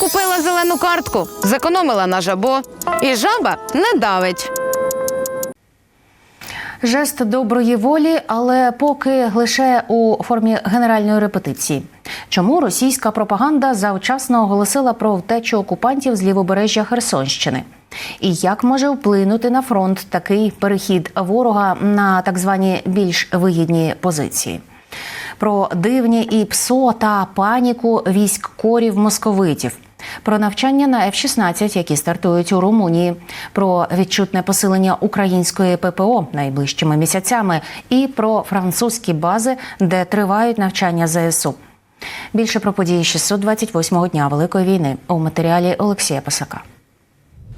Купила зелену картку, зекономила на жабо, і жаба не давить. Жест доброї волі, але поки лише у формі генеральної репетиції. Чому російська пропаганда завчасно оголосила про втечу окупантів з лівобережжя Херсонщини? І як може вплинути на фронт такий перехід ворога на так звані більш вигідні позиції? Про дивні і ПСО та паніку військ корів московитів. Про навчання на F-16, які стартують у Румунії, про відчутне посилення української ППО найближчими місяцями, і про французькі бази, де тривають навчання ЗСУ. Більше про події 628-го дня Великої війни у матеріалі Олексія Пасака.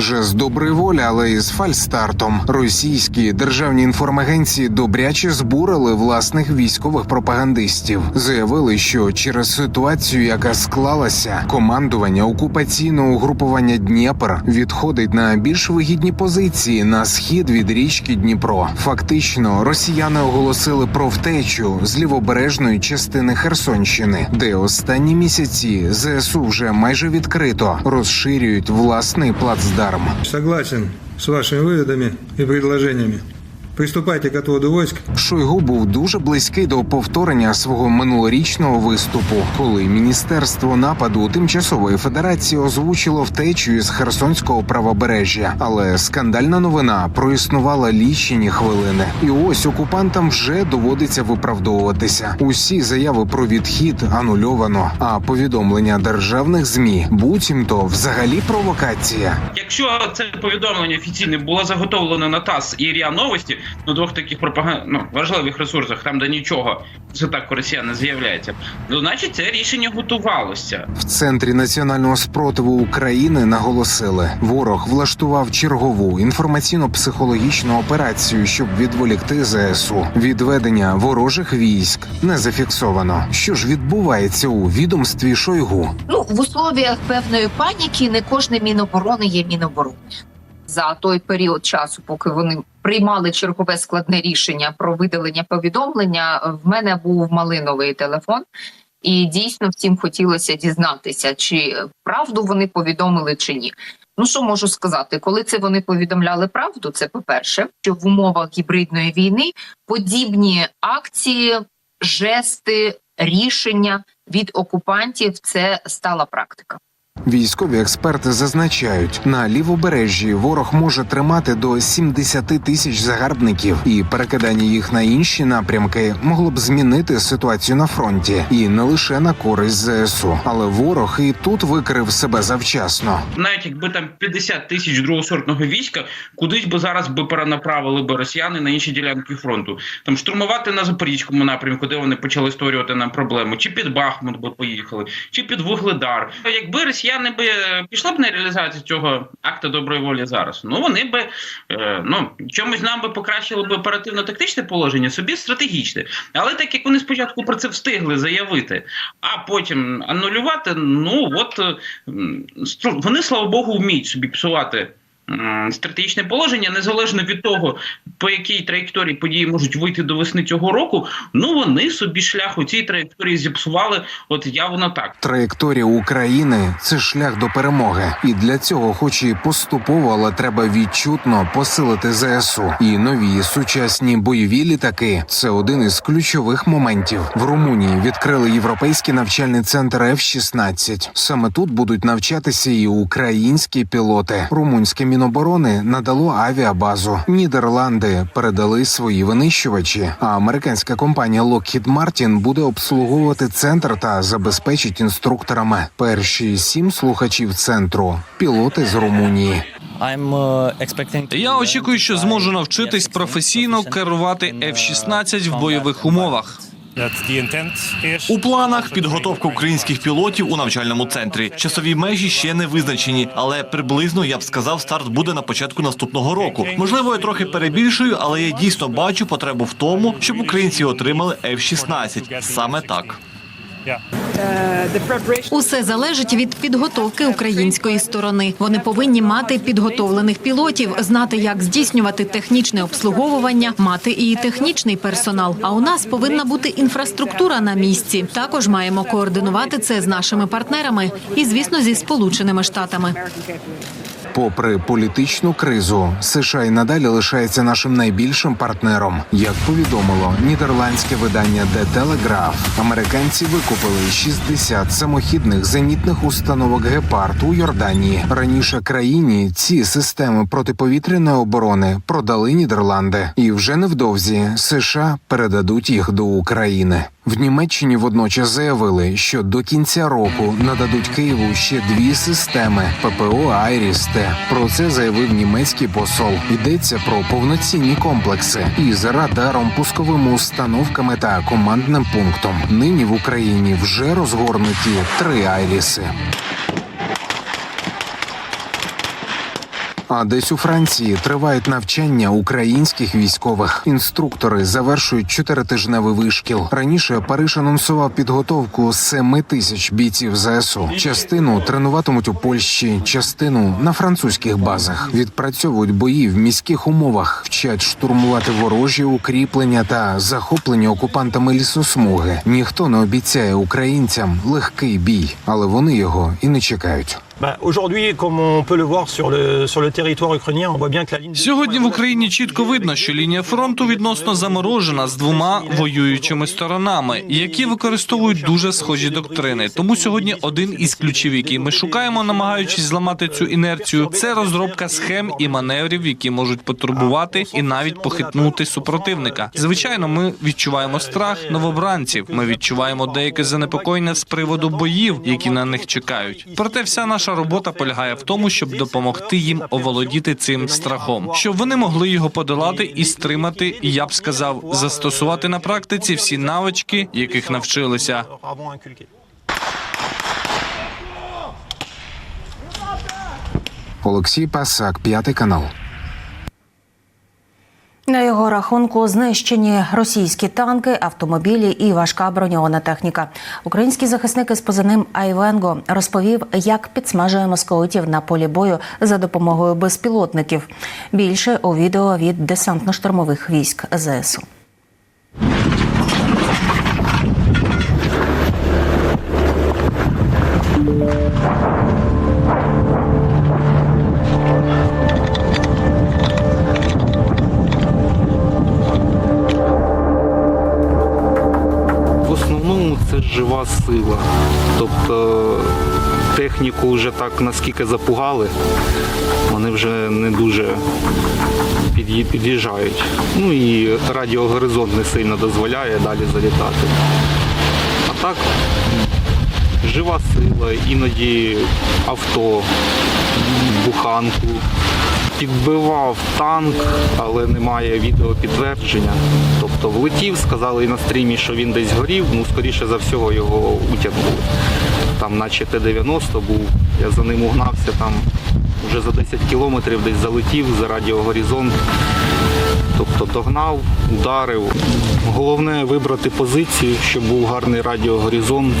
Жест доброї волі, але із фальстартом. Російські державні інформагенції добряче збурили власних військових пропагандистів. Заявили, що через ситуацію, яка склалася, командування окупаційного угрупування Дніпр відходить на більш вигідні позиції на схід від річки Дніпро. Фактично, росіяни оголосили про втечу з лівобережної частини Херсонщини, де останні місяці ЗСУ вже майже відкрито розширюють власний плацдарм. Согласен с вашими выводами и предложениями. Приступайте к отводу войск. Шойгу був дуже близький до повторення свого минулорічного виступу, коли міністерство нападу тимчасової федерації озвучило втечу із херсонського правобережжя. Але скандальна новина проіснувала лічені хвилини, і ось окупантам вже доводиться виправдовуватися. Усі заяви про відхід анульовано. А повідомлення державних змі буцімто взагалі провокація. Якщо це повідомлення офіційне було заготовлено на ТАСС і РІА Новості, на двох таких пропаганд... ну, важливих ресурсах, там де нічого це так не з'являється, ну значить це рішення готувалося. В центрі національного спротиву України наголосили, ворог влаштував чергову інформаційно-психологічну операцію, щоб відволікти ЗСУ. Відведення ворожих військ не зафіксовано. Що ж відбувається у відомстві Шойгу? Ну, в условіях певної паніки не кожне міноборони є міноборони. За той період часу, поки вони приймали чергове складне рішення про видалення повідомлення, в мене був малиновий телефон, і дійсно всім хотілося дізнатися, чи правду вони повідомили чи ні. Ну що можу сказати, коли це вони повідомляли правду, це по-перше, що в умовах гібридної війни подібні акції, жести, рішення від окупантів це стала практика. Військові експерти зазначають, на лівобережжі ворог може тримати до 70 тисяч загарбників, і перекидання їх на інші напрямки могло б змінити ситуацію на фронті і не лише на користь ЗСУ. Але ворог і тут викрив себе завчасно. Навіть якби там 50 тисяч другосортного війська, кудись би зараз би перенаправили би росіяни на інші ділянки фронту. Там штурмувати на запорізькому напрямку, де вони почали створювати нам проблему, чи під Бахмут би поїхали, чи під Вугледар. Якби росіяни би пішли б на реалізацію цього акта доброї волі зараз, ну вони би е, ну чомусь нам би покращили б оперативно-тактичне положення, собі стратегічне. Але так як вони спочатку про це встигли заявити, а потім анулювати, ну от вони, слава Богу, вміють собі псувати. Стратегічне положення незалежно від того, по якій траєкторії події можуть вийти до весни цього року. Ну вони собі шлях у цій траєкторії зіпсували. От явно так. Траєкторія України це шлях до перемоги, і для цього, хоч і поступово, але треба відчутно посилити ЗСУ. І нові сучасні бойові літаки це один із ключових моментів. В Румунії відкрили європейський навчальний центр F-16. Саме тут будуть навчатися і українські пілоти. Румунське міноборони надало авіабазу. Нідерланди передали свої винищувачі. А американська компанія Lockheed Martin буде обслуговувати центр та забезпечить інструкторами. Перші сім слухачів центру пілоти з Румунії. Я очікую, що зможу навчитись професійно керувати F-16 в бойових умовах. У планах підготовка українських пілотів у навчальному центрі. Часові межі ще не визначені, але приблизно я б сказав, старт буде на початку наступного року. Можливо, я трохи перебільшую, але я дійсно бачу потребу в тому, щоб українці отримали F-16. Саме так. Усе залежить від підготовки української сторони. Вони повинні мати підготовлених пілотів, знати, як здійснювати технічне обслуговування, мати і технічний персонал. А у нас повинна бути інфраструктура на місці. Також маємо координувати це з нашими партнерами і, звісно, зі сполученими штатами. Попри політичну кризу, США й надалі лишається нашим найбільшим партнером. Як повідомило нідерландське видання The Telegraph, американці викупили 60 самохідних зенітних установок Гепард у Йорданії. Раніше країні ці системи протиповітряної оборони продали Нідерланди, і вже невдовзі США передадуть їх до України. В Німеччині водночас заявили, що до кінця року нададуть Києву ще дві системи ППО Айріс Т. Про це заявив німецький посол. Йдеться про повноцінні комплекси із радаром, пусковими установками та командним пунктом. Нині в Україні вже розгорнуті три Айріси. А десь у Франції тривають навчання українських військових. Інструктори завершують чотиритижневий вишкіл. Раніше Париж анонсував підготовку семи тисяч бійців ЗСУ. Частину тренуватимуть у Польщі, частину на французьких базах. Відпрацьовують бої в міських умовах, вчать штурмувати ворожі укріплення та захоплені окупантами лісосмуги. Ніхто не обіцяє українцям легкий бій, але вони його і не чекають. Bah, Aujourd'hui, comme on peut le voir sur le, sur le territoire ukrainien, on voit bien que la ligne Сьогодні в Україні чітко видно, що лінія фронту відносно заморожена з двома воюючими сторонами, які використовують дуже схожі доктрини. Тому сьогодні один із ключів, який ми шукаємо, намагаючись зламати цю інерцію, це розробка схем і маневрів, які можуть потурбувати і навіть похитнути супротивника. Звичайно, ми відчуваємо страх новобранців. Ми відчуваємо деяке занепокоєння з приводу боїв, які на них чекають. Проте вся наша робота полягає в тому, щоб допомогти їм оволодіти цим страхом, щоб вони могли його подолати і стримати. І я б сказав, застосувати на практиці всі навички, яких навчилися. Олексій Пасак, п'ятий канал. На його рахунку знищені російські танки, автомобілі і важка броньована техніка. Український захисник із позивним Айвенго розповів, як підсмажує московитів на полі бою за допомогою безпілотників. Більше у відео від десантно-штурмових військ ЗСУ. Це жива сила. Тобто техніку вже так наскільки запугали, вони вже не дуже під'їжджають. Ну і радіогоризонт не сильно дозволяє далі залітати. А так, жива сила, іноді авто, буханку. Підбивав танк, але немає відеопідтвердження. Тобто влетів, сказали і на стрімі, що він десь горів, ну скоріше за всього його утягнули. Там наче Т-90 був, я за ним угнався, там вже за 10 кілометрів десь залетів за радіогоризонт. Тобто догнав, ударив. Головне вибрати позицію, щоб був гарний радіогоризонт.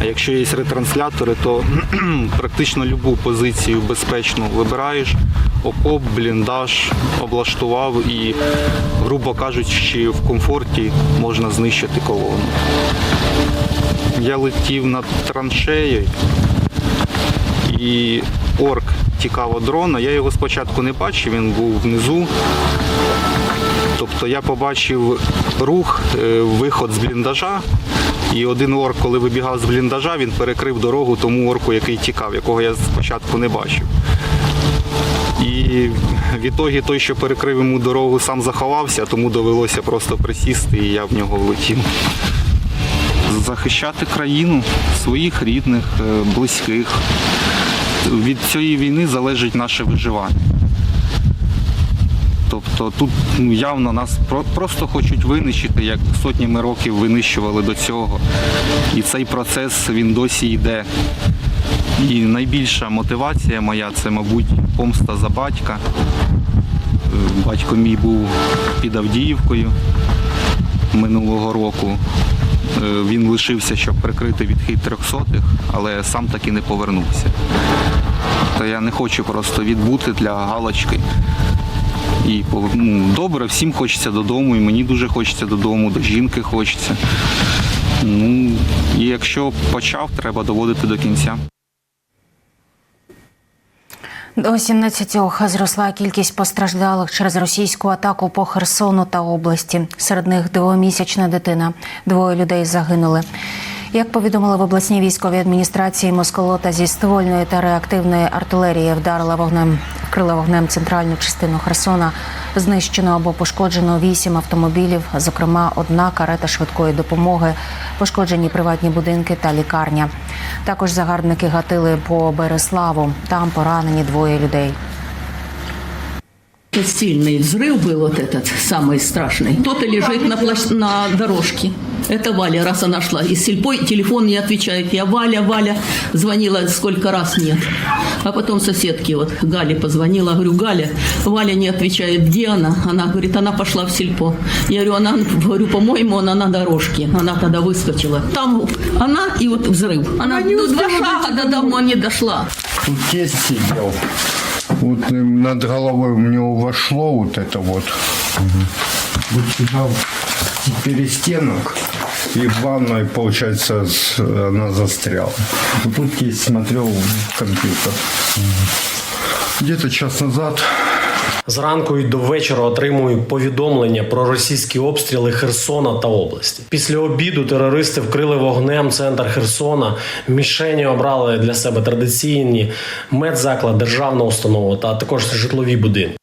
А якщо є ретранслятори, то практично любу позицію безпечно вибираєш, окоп, бліндаж, облаштував і, грубо кажучи, в комфорті можна знищити колону. Я летів над траншеєю і орк тікав від дрона. Я його спочатку не бачив, він був внизу. Тобто я побачив рух, е, виход з бліндажа, і один орк, коли вибігав з бліндажа, він перекрив дорогу тому орку, який тікав, якого я спочатку не бачив. І в ітогі той, що перекрив йому дорогу, сам заховався, тому довелося просто присісти, і я в нього влетів. Захищати країну, своїх рідних, е, близьких. Від цієї війни залежить наше виживання. Тобто тут ну, явно нас просто хочуть винищити, як сотнями років винищували до цього. І цей процес він досі йде. І найбільша мотивація моя це, мабуть, помста за батька. Батько мій був під Авдіївкою минулого року. Е, Він лишився, щоб прикрити відхід трьохсотих, але сам таки не повернувся. Та я не хочу просто відбути для галочки. І ну, добре, всім хочеться додому, і мені дуже хочеться додому, до жінки хочеться. Ну, і якщо почав, треба доводити до кінця. До 17 зросла кількість постраждалих через російську атаку по Херсону та області. Серед них двомісячна дитина. Двоє людей загинули. Як повідомили в обласній військовій адміністрації, Москолота зі ствольної та реактивної артилерії вдарила вогнем, вкрила вогнем центральну частину Херсона. Знищено або пошкоджено вісім автомобілів, зокрема одна карета швидкої допомоги, пошкоджені приватні будинки та лікарня. Також загарбники гатили по Береславу. Там поранені двоє людей. Сильный взрыв был вот этот, самый страшный. Кто-то лежит на, площ... на дорожке. Это Валя, раз она шла. Из сельпой телефон не отвечает. Я Валя, Валя. Звонила сколько раз нет. А потом соседке вот Гале позвонила. Говорю, Галя, Валя не отвечает. Где она? Она говорит, она пошла в сельпо. Я говорю, она, говорю, по-моему, она на дорожке. Она тогда выскочила. Там она и вот взрыв. Она ну, два шага до дома не дошла. Тесть сидел. Вот э, над головой у него вошло вот это вот. Вот сюда перестенок. И в ванной, получается, она застряла. Вот тут я смотрел компьютер. компьютер. Где-то час назад Зранку і до вечора отримую повідомлення про російські обстріли Херсона та області. Після обіду терористи вкрили вогнем центр Херсона. Мішені обрали для себе традиційні медзаклад, державна установа та також житлові будинки.